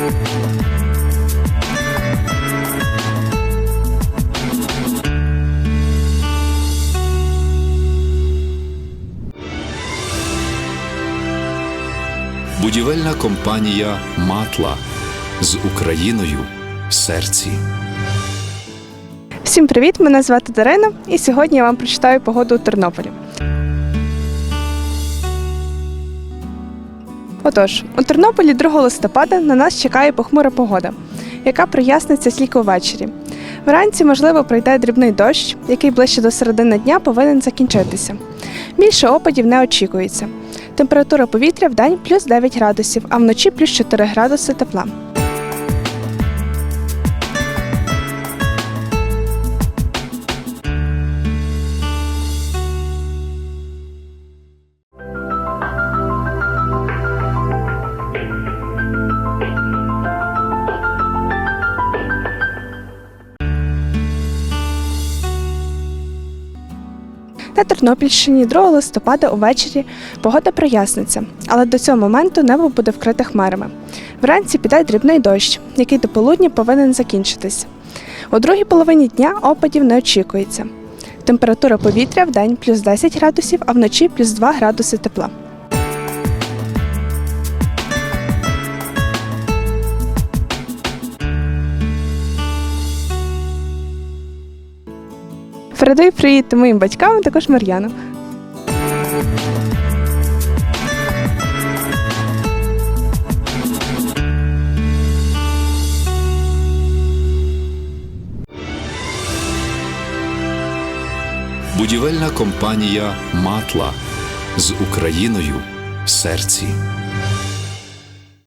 Будівельна компанія Матла з Україною в серці. Всім привіт! Мене звати Дарина, і сьогодні я вам прочитаю погоду у Тернополі. Отож, у Тернополі 2 листопада на нас чекає похмура погода, яка проясниться тільки ввечері. Вранці, можливо, пройде дрібний дощ, який ближче до середини дня повинен закінчитися. Більше опадів не очікується. Температура повітря в день плюс 9 градусів, а вночі плюс 4 градуси тепла. На Тернопільщині 2 листопада увечері погода проясниться, але до цього моменту небо буде вкрите хмарами. Вранці піде дрібний дощ, який до полудня повинен закінчитись. У другій половині дня опадів не очікується. Температура повітря в день плюс 10 градусів, а вночі плюс 2 градуси тепла. Передаю привіт моїм батькам, а також Мар'яну. Будівельна компанія Матла з Україною в серці.